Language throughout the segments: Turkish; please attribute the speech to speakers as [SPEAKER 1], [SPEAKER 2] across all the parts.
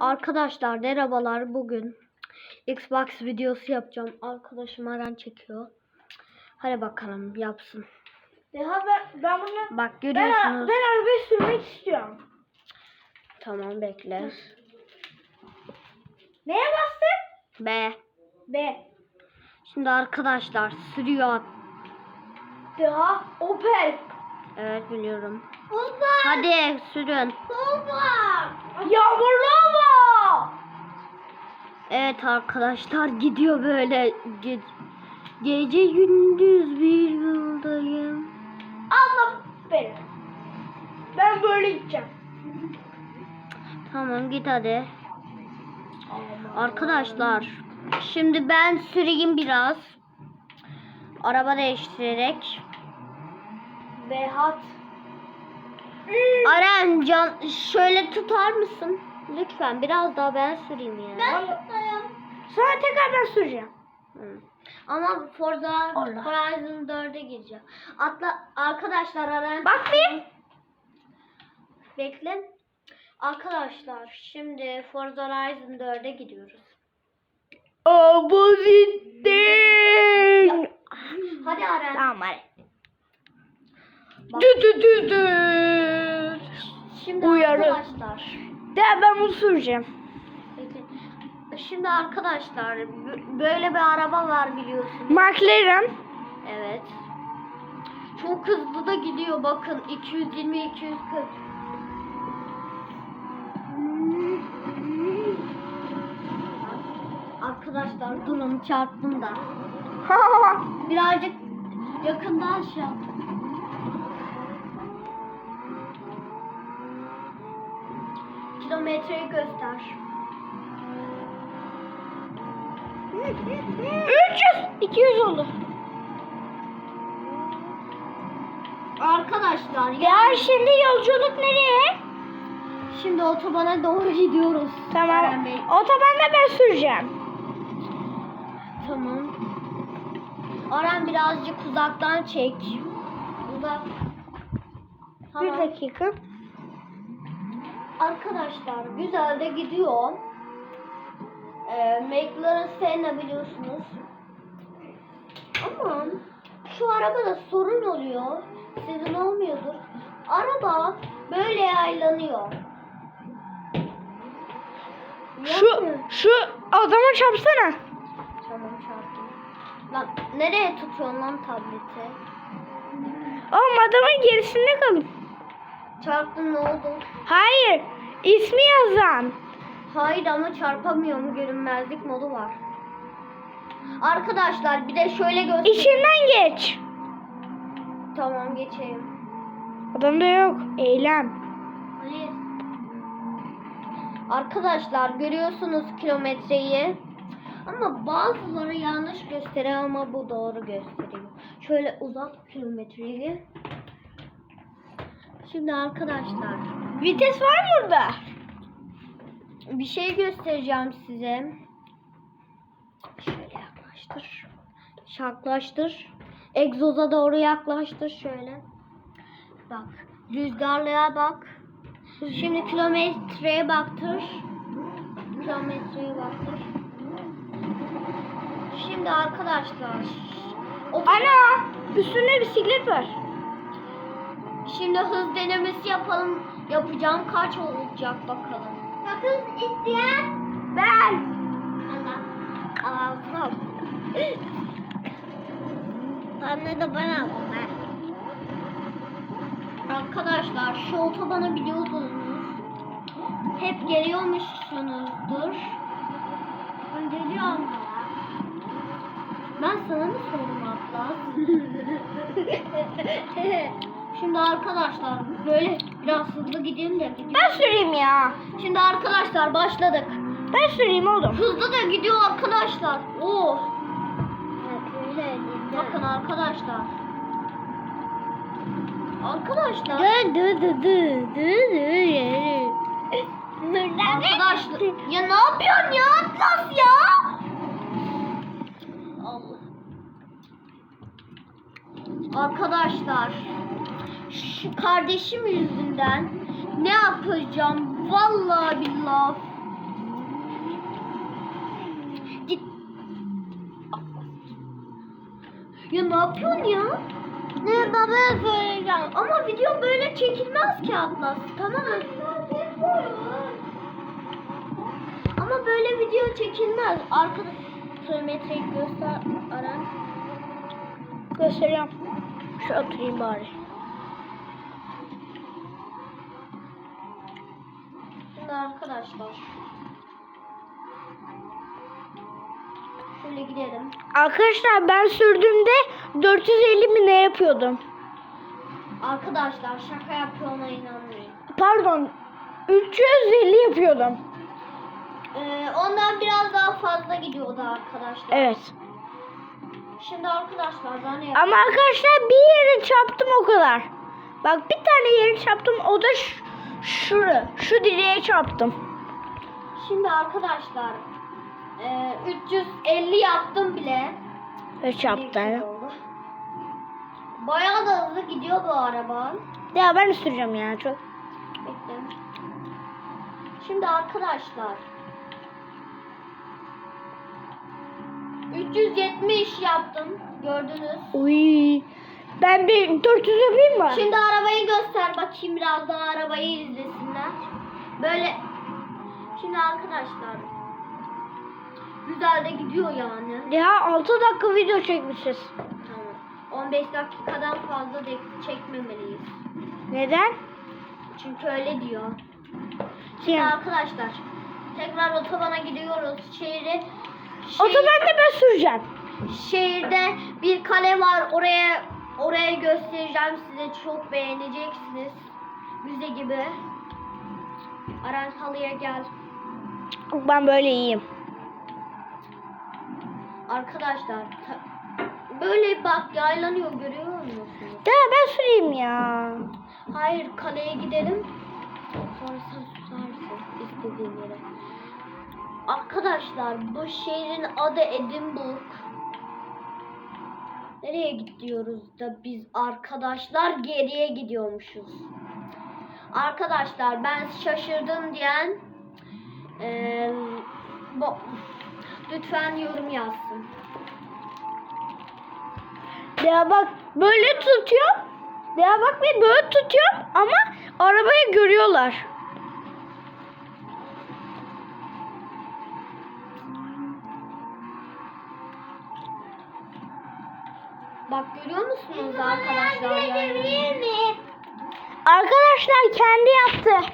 [SPEAKER 1] Arkadaşlar merhabalar bugün Xbox videosu yapacağım. Arkadaşım Aren çekiyor. Hadi bakalım yapsın.
[SPEAKER 2] Ya ben, ben bunu
[SPEAKER 1] Bak
[SPEAKER 2] ben,
[SPEAKER 1] görüyorsunuz.
[SPEAKER 2] ben arabayı sürmek istiyorum.
[SPEAKER 1] Tamam bekle.
[SPEAKER 2] Neye bastın?
[SPEAKER 1] B.
[SPEAKER 2] B.
[SPEAKER 1] Şimdi arkadaşlar sürüyor.
[SPEAKER 2] Ya Opel.
[SPEAKER 1] Evet biliyorum.
[SPEAKER 2] Baba.
[SPEAKER 1] Hadi sürün.
[SPEAKER 2] Baba. Yağmurlu hava.
[SPEAKER 1] Evet arkadaşlar gidiyor böyle. Ge- gece gündüz bir yoldayım.
[SPEAKER 2] Allah beni. Ben böyle gideceğim.
[SPEAKER 1] Tamam git hadi. Arkadaşlar şimdi ben süreyim biraz. Araba değiştirerek.
[SPEAKER 2] Behat.
[SPEAKER 1] Aren can şöyle tutar mısın? Lütfen biraz daha ben süreyim ya.
[SPEAKER 2] Ben tutayım. Sonra tekrar ben süreceğim.
[SPEAKER 1] Hı. Ama Forza
[SPEAKER 2] Allah.
[SPEAKER 1] Horizon 4'e gireceğim. Atla arkadaşlar Aren.
[SPEAKER 2] Bak bir.
[SPEAKER 1] Bekle. Arkadaşlar şimdi Forza Horizon 4'e gidiyoruz.
[SPEAKER 2] Abozittin.
[SPEAKER 1] Hadi Aren.
[SPEAKER 2] Tamam hadi. Dü dü dü dü.
[SPEAKER 1] şimdi
[SPEAKER 2] uyarı.
[SPEAKER 1] arkadaşlar.
[SPEAKER 2] De ben bunu süreceğim.
[SPEAKER 1] Şimdi arkadaşlar bö- böyle bir araba var biliyorsunuz.
[SPEAKER 2] McLaren.
[SPEAKER 1] Evet. Çok hızlı da gidiyor bakın 220 240. Arkadaşlar durun çarptım da. Birazcık yakından şey yap. Kilometreyi göster.
[SPEAKER 2] 300. 200 oldu.
[SPEAKER 1] Arkadaşlar ya
[SPEAKER 2] Ya şimdi yolculuk nereye?
[SPEAKER 1] şimdi otobana doğru gidiyoruz.
[SPEAKER 2] Tamam. Otobanda ben süreceğim.
[SPEAKER 1] Tamam. Aran birazcık uzaktan çek. Uzak. Tamam.
[SPEAKER 2] Bir dakika.
[SPEAKER 1] Arkadaşlar güzel de gidiyor. Ee, McLaren Senna biliyorsunuz. Ama şu arabada sorun oluyor. Sizin olmuyordur. Araba böyle yaylanıyor.
[SPEAKER 2] Şu
[SPEAKER 1] Yapmıyor.
[SPEAKER 2] şu adama çarpsana.
[SPEAKER 1] Tamam çarptım. Lan nereye tutuyorsun lan tableti?
[SPEAKER 2] Oğlum adamın gerisinde kalın.
[SPEAKER 1] Çarptın ne oldu?
[SPEAKER 2] Hayır. ismi yazan.
[SPEAKER 1] Hayır ama çarpamıyorum görünmezlik modu var. Arkadaşlar bir de şöyle göster.
[SPEAKER 2] İçinden geç.
[SPEAKER 1] Tamam geçeyim.
[SPEAKER 2] Adamda yok. Eylem.
[SPEAKER 1] Ali. Arkadaşlar görüyorsunuz kilometreyi. Ama bazıları yanlış gösteriyor ama bu doğru gösteriyor. Şöyle uzat kilometreyi. Şimdi arkadaşlar
[SPEAKER 2] Vites var mı burada?
[SPEAKER 1] bir şey göstereceğim size. Şöyle yaklaştır. Yaklaştır. Egzoza doğru yaklaştır şöyle. Bak. Rüzgarlığa bak. Şimdi kilometreye baktır. Kilometreye baktır. Şimdi arkadaşlar.
[SPEAKER 2] Ana! Üstünde bisiklet var.
[SPEAKER 1] Şimdi hız denemesi yapalım. Yapacağım kaç olacak bakalım. Bakın isteyen
[SPEAKER 2] Ben.
[SPEAKER 1] Allah. Ağzım. Anne de bana Arkadaşlar şu otobanı biliyordunuz. Hep geliyormuşsunuzdur. Ben geliyorum. Ben sana mı sordum Atlas? Şimdi arkadaşlar böyle biraz hızlı gideyim de.
[SPEAKER 2] Ben süreyim ya.
[SPEAKER 1] Şimdi arkadaşlar başladık.
[SPEAKER 2] Ben süreyim oğlum.
[SPEAKER 1] Hızlı da gidiyor arkadaşlar. Oh. Bakın arkadaşlar. Arkadaşlar.
[SPEAKER 2] Dı dı dı dı dı
[SPEAKER 1] Arkadaşlar. Ya ne yapıyorsun ya Atlas ya? Allah. Arkadaşlar kardeşim yüzünden ne yapacağım? Vallahi billah. Git. Ya ne yapıyorsun ya?
[SPEAKER 2] Ne babaya söyleyeceğim.
[SPEAKER 1] Ama video böyle çekilmez ki Atlas. Tamam mı? Ama böyle video çekilmez. Arkada kilometreyi göster aran.
[SPEAKER 2] Göstereyim. Şu oturayım bari.
[SPEAKER 1] Arkadaşlar. Şöyle gidelim.
[SPEAKER 2] Arkadaşlar ben sürdüğümde 450 mi ne yapıyordum?
[SPEAKER 1] Arkadaşlar şaka yapıyoruna inanmayın.
[SPEAKER 2] Pardon. 350 yapıyordum.
[SPEAKER 1] Ee, ondan biraz daha fazla gidiyordu arkadaşlar.
[SPEAKER 2] Evet.
[SPEAKER 1] Şimdi arkadaşlar ben ne
[SPEAKER 2] Ama arkadaşlar bir yere çarptım o kadar. Bak bir tane yere çarptım o da şu, şura. Şu direğe çarptım.
[SPEAKER 1] Şimdi arkadaşlar e, 350 yaptım bile.
[SPEAKER 2] Ve
[SPEAKER 1] Bir
[SPEAKER 2] çarptım.
[SPEAKER 1] kere oldu. Bayağı da hızlı gidiyor bu araba.
[SPEAKER 2] Ya ben süreceğim ya çok.
[SPEAKER 1] Bekle. Şimdi arkadaşlar 370 yaptım. Gördünüz.
[SPEAKER 2] Uy. Ben bir 400 yapayım mı?
[SPEAKER 1] Şimdi arabayı göster bakayım biraz daha arabayı. Böyle Şimdi arkadaşlar güzel de gidiyor yani.
[SPEAKER 2] Ya 6 dakika video çekmişiz.
[SPEAKER 1] Tamam. 15 dakikadan fazla de çekmemeliyiz.
[SPEAKER 2] Neden?
[SPEAKER 1] Çünkü öyle diyor. Şimdi
[SPEAKER 2] Şey,
[SPEAKER 1] arkadaşlar tekrar otobana gidiyoruz. Şehri şehir-
[SPEAKER 2] otobanda ben süreceğim.
[SPEAKER 1] şehirde bir kale var. Oraya oraya göstereceğim size. Çok beğeneceksiniz. Müze gibi. Aran halıya gel.
[SPEAKER 2] Ben böyle iyiyim.
[SPEAKER 1] Arkadaşlar böyle bak yaylanıyor görüyor musunuz?
[SPEAKER 2] Ya ben süreyim ya.
[SPEAKER 1] Hayır kaleye gidelim. Sonra sen susarsın istediğin yere. Arkadaşlar bu şehrin adı Edinburgh. Nereye gidiyoruz da biz arkadaşlar geriye gidiyormuşuz. Arkadaşlar ben şaşırdım diyen eee, bu, lütfen yorum yazsın.
[SPEAKER 2] Ya bak böyle tutuyorum. Ya bak bir böyle tutuyorum ama arabayı görüyorlar.
[SPEAKER 1] Bak görüyor musunuz arkadaşlar? Yani?
[SPEAKER 2] Arkadaşlar kendi yaptı.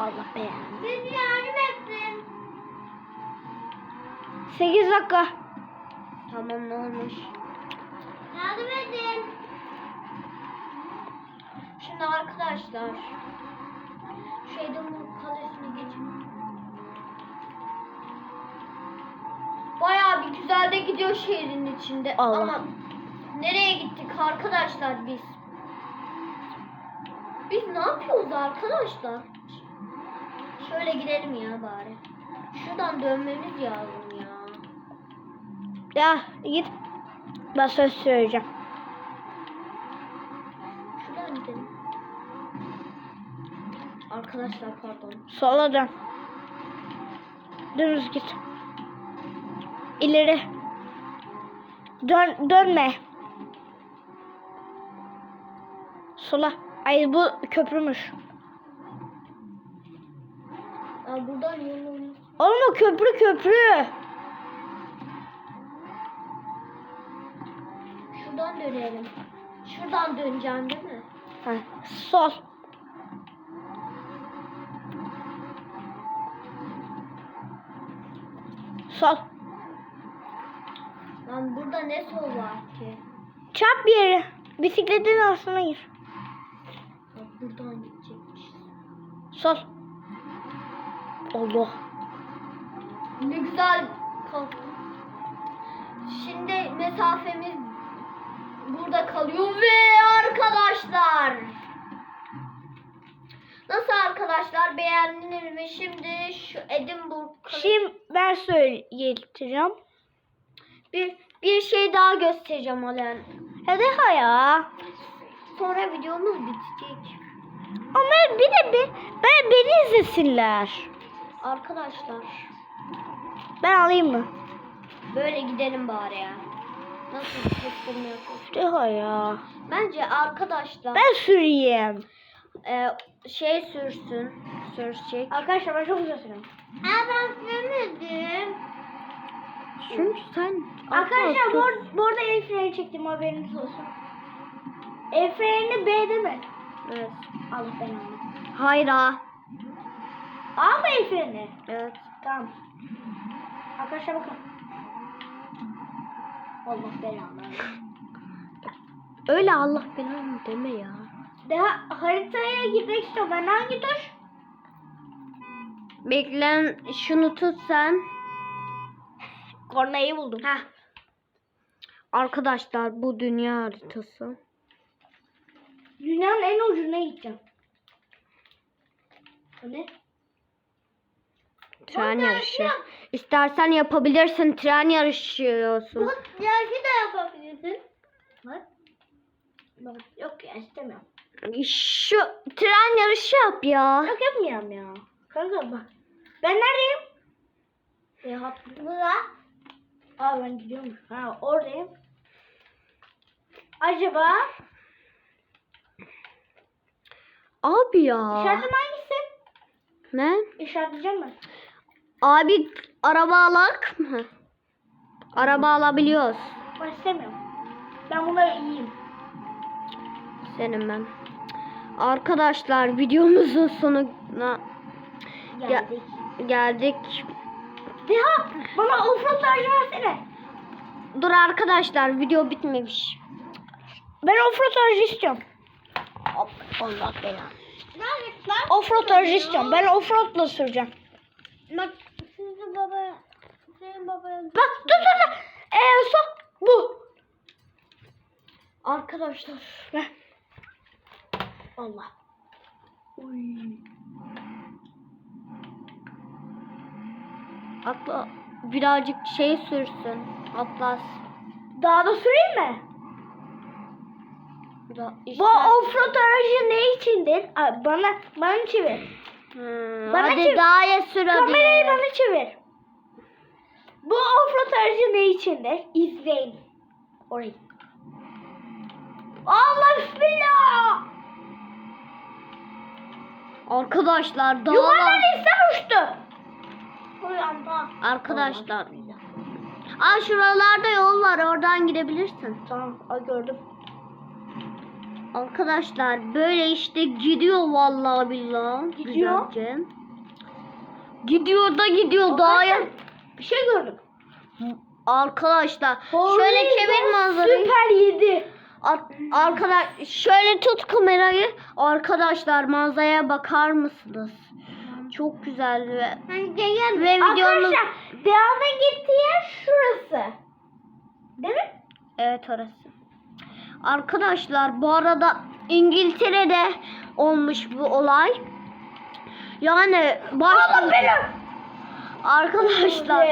[SPEAKER 2] Allah belanı.
[SPEAKER 1] Biz yardım etsin.
[SPEAKER 2] 8 dakika.
[SPEAKER 1] Tamam ne olmuş? Yardım edin. Şimdi arkadaşlar şeyden bu kalesine geçin. Bayağı bir güzel de gidiyor şehrin içinde.
[SPEAKER 2] Allah.
[SPEAKER 1] Ama nereye gittik arkadaşlar biz? Ne yapıyoruz arkadaşlar? Şöyle gidelim ya bari. Şuradan dönmemiz lazım ya.
[SPEAKER 2] Ya git. Ben söz söyleyeceğim.
[SPEAKER 1] Şuradan gidelim. Arkadaşlar pardon.
[SPEAKER 2] Sola dön. Dümdüz git. İleri. Dön, dönme. Sola. Ay bu köprümüş.
[SPEAKER 1] Ya buradan yol olmuş.
[SPEAKER 2] Oğlum o köprü köprü.
[SPEAKER 1] Şuradan dönelim. Şuradan döneceğim değil mi?
[SPEAKER 2] Ha, sol. Sol.
[SPEAKER 1] Lan burada ne sol var ki?
[SPEAKER 2] Çap bir yere. Bisikletin altına gir.
[SPEAKER 1] Buradan gidecekmiş.
[SPEAKER 2] Sol. Allah.
[SPEAKER 1] Ne güzel kalktı. Şimdi mesafemiz burada kalıyor ve arkadaşlar. Nasıl arkadaşlar beğendiniz mi? Şimdi şu Edinburgh
[SPEAKER 2] Şimdi ben söyleyeceğim.
[SPEAKER 1] bir bir şey daha göstereceğim Alen.
[SPEAKER 2] Hadi ha ya.
[SPEAKER 1] Sonra videomuz bitecek.
[SPEAKER 2] Ama bir de bir, ben beni izlesinler.
[SPEAKER 1] Arkadaşlar
[SPEAKER 2] Ben alayım mı?
[SPEAKER 1] böyle gidelim bari ya. Nasıl kestirmiyorsun?
[SPEAKER 2] Deha ya.
[SPEAKER 1] Bence arkadaşlar
[SPEAKER 2] Ben süreyim.
[SPEAKER 1] e, şey sürsün. Sürecek.
[SPEAKER 2] Arkadaşlar ben çok güzel sürüyorum.
[SPEAKER 1] Aa ben sürmedim.
[SPEAKER 2] Çünkü sen... Arkadaşlar bu, bu arada el freni çektim haberiniz olsun. El frenini B'de mi?
[SPEAKER 1] Evet.
[SPEAKER 2] Allah belanı.
[SPEAKER 1] Hayra.
[SPEAKER 2] A mı el freni?
[SPEAKER 1] Evet.
[SPEAKER 2] Tamam. Arkadaşlar bakın. Allah belanı.
[SPEAKER 1] Öyle Allah belanı deme ya.
[SPEAKER 2] Daha haritaya gitmek istiyorum. Ben hangi tuş?
[SPEAKER 1] Beklen şunu tut sen.
[SPEAKER 2] Kornayı buldum.
[SPEAKER 1] Heh. Arkadaşlar bu dünya haritası.
[SPEAKER 2] Dünyanın en ucuna gideceğim. Ne?
[SPEAKER 1] Tren
[SPEAKER 2] Bak,
[SPEAKER 1] yarışı.
[SPEAKER 2] ya.
[SPEAKER 1] İstersen yapabilirsin. Tren yarışıyorsun.
[SPEAKER 2] yarışı da yapabilirsin. Bak. Bak, Yok ya istemiyorum.
[SPEAKER 1] Şu tren yarışı yap ya.
[SPEAKER 2] Yok yapmayacağım ya. Kanka bak. Ben neredeyim? Ya burada. Aa ben gidiyorum. Ha oradayım. Acaba
[SPEAKER 1] Abi ya.
[SPEAKER 2] işaretim hangisi?
[SPEAKER 1] Ne?
[SPEAKER 2] İşaretleyeceğim ben.
[SPEAKER 1] Abi araba alak mı? Araba alabiliyoruz.
[SPEAKER 2] Ben istemiyorum. Ben bunları yiyeyim.
[SPEAKER 1] Senin ben. Arkadaşlar videomuzun sonuna
[SPEAKER 2] Geldik.
[SPEAKER 1] geldik.
[SPEAKER 2] Deha bana offroad aracı versene.
[SPEAKER 1] Dur arkadaşlar video bitmemiş.
[SPEAKER 2] Ben offroad aracı istiyorum.
[SPEAKER 1] Allah belanı.
[SPEAKER 2] Offroad aracı istiyorum. Ben offroadla süreceğim.
[SPEAKER 1] Bak sizin baba senin baba
[SPEAKER 2] Bak dur dur dur. Ee, so bu.
[SPEAKER 1] Arkadaşlar
[SPEAKER 2] Ver. Allah. Uy.
[SPEAKER 1] atla birazcık şey sürsün. Atlas.
[SPEAKER 2] Daha da süreyim mi?
[SPEAKER 1] Da,
[SPEAKER 2] Bu offroad aracı ne içindir? Bana bana çevir.
[SPEAKER 1] Hmm,
[SPEAKER 2] Bana
[SPEAKER 1] hadi
[SPEAKER 2] çevir.
[SPEAKER 1] daha ya sür hadi.
[SPEAKER 2] Kamerayı bana çevir. Bu offroad aracı ne içindir? İzleyin. Orayı. Allah bismillah.
[SPEAKER 1] Arkadaşlar daha
[SPEAKER 2] Yukarıdan insan uçtu.
[SPEAKER 1] Arkadaşlar. Aa şuralarda yol var oradan gidebilirsin.
[SPEAKER 2] Tamam gördüm.
[SPEAKER 1] Arkadaşlar böyle işte gidiyor vallahi billahi.
[SPEAKER 2] Gidiyor.
[SPEAKER 1] Güzelce. Gidiyor da gidiyor daha ya.
[SPEAKER 2] Bir şey gördüm.
[SPEAKER 1] Arkadaşlar şöyle çevir manzarayı.
[SPEAKER 2] Süper yedi.
[SPEAKER 1] Ar- Arkadaş şöyle tut kamerayı. Arkadaşlar manzaraya bakar mısınız? Çok güzel ve ve videomuz
[SPEAKER 2] Arkadaşlar devamın gittiği yer şurası. Değil mi?
[SPEAKER 1] evet orası. Arkadaşlar bu arada İngiltere'de olmuş bu olay. Yani başta arkadaşlar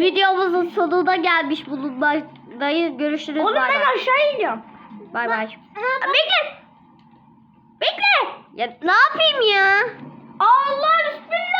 [SPEAKER 1] videomuzun sonuna gelmiş bulunmaktayız. Görüşürüz.
[SPEAKER 2] Oğlum
[SPEAKER 1] Bay
[SPEAKER 2] ben
[SPEAKER 1] bay.
[SPEAKER 2] aşağı iniyorum.
[SPEAKER 1] Bay bay.
[SPEAKER 2] Bekle. Bekle.
[SPEAKER 1] Ya ne yapayım ya?
[SPEAKER 2] Allah bismillah.